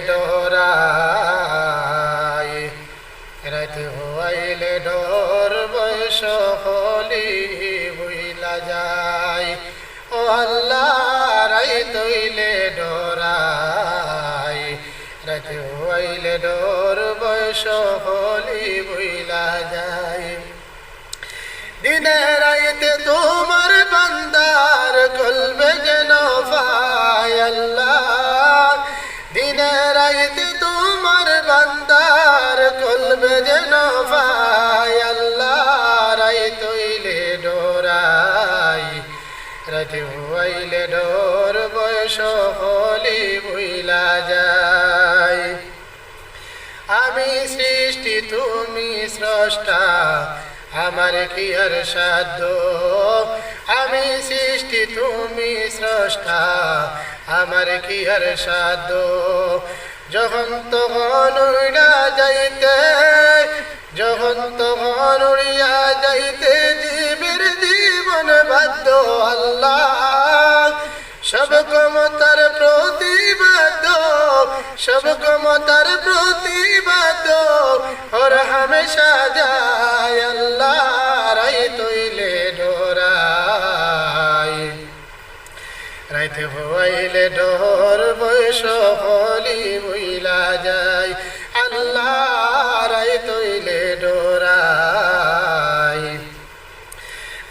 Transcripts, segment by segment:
ডরাই হইলে ডর হলি বুইলা যায় ও আল্লাহ রাত ডরাই রাত হইলে ডর হলি বুইলা যায় দিনের রাইতে তোমার বান্দার কলবে যেন পায়, আল্লাহ রাই তৈলে ডোরাই। রাতে হইলে ডোর, বয়স হলি বইলা যায় আমি সৃষ্টি, তুমি স্রষ্টা, আমার কি আর সাধ্য? আমি সৃষ্টি, তুমি স্রষ্টা, আমার কি আর সাধ্য? যখন তখন উড়া যাইতে, যখন তখন উড়িয়া যাইতে জীবের জীবন বাধ্য আল্লাহ। সব ক্ষমতার প্রতিবাদ, সব ক্ষমতার প্রতিবাদ, ওর হামেশা যায় আল্লাহ রাই তৈলে ডোরাই। রাইতে হইলে ডোর বয়স হলি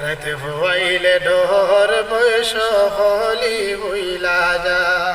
রাতে হইলে ডোর বয়স হলি বইলা যায়।